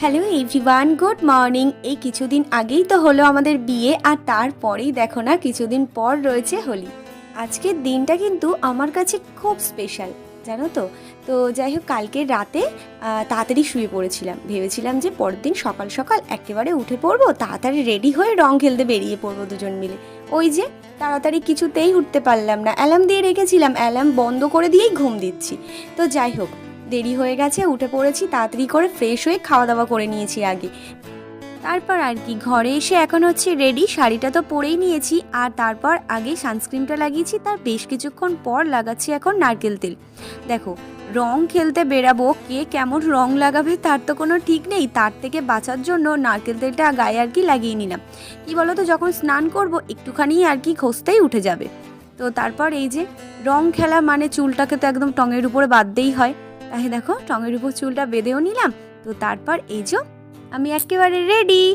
Hello everyone good morning এই কিছুদিন আগেই তো হলো আমাদের বিয়ে, আর তারপরেই দেখো না, কিছুদিন পর রয়েছে হোলি। আজকের দিনটা কিন্তু আমার কাছে খুব স্পেশাল জানো তো? তো যাই হোক, কালকে রাতে তাড়াতাড়ি শুয়ে পড়েছিলাম। ভেবেছিলাম যে পরের দিন সকাল সকাল একেবারে উঠে পড়ব, তাড়াতাড়ি রেডি হয়ে রং খেলতে বেরিয়ে পড়ব দুজন মিলে। ওই যে, তাড়াতাড়ি কিছুতেই উঠতে পারলাম না। অ্যালার্ম দিয়ে রেখেছিলাম অ্যালার্ম বন্ধ করে দিয়েই ঘুম দিচ্ছি। তো যাই হোক দেরি হয়ে গেছে, উঠে পড়েছি, তাড়াতাড়ি করে ফ্রেশ হয়ে খাওয়া দাওয়া করে নিয়েছি আগে। তারপর আর কি, ঘরে এসে এখন হচ্ছে রেডি শাড়িটা তো পরেই নিয়েছি, আর তারপর আগে সানস্ক্রিনটা লাগিয়েছি, তার বেশ কিছুক্ষণ পর লাগাচ্ছি এখন নারকেল তেল। দেখো, রং খেলতে বেরাবো কে কেমন রং লাগাবে তার তো কোনো ঠিক নেই, তার থেকে বাঁচার জন্য নারকেল তেলটা গায়ে আর কি লাগিয়ে নিলাম। কি বলো তো যখন স্নান করব, একটুখানি আর কি খসতেই উঠে যাবে। তো তারপর এই যে, রং খেলা মানে চুলটাকে তো একদম টঙের উপরে বাঁধতেই হয়। তাই দেখো টঙের উপর চুলটা বেঁধেও নিলাম তো তারপর এই যে আমি একেবারে রেডি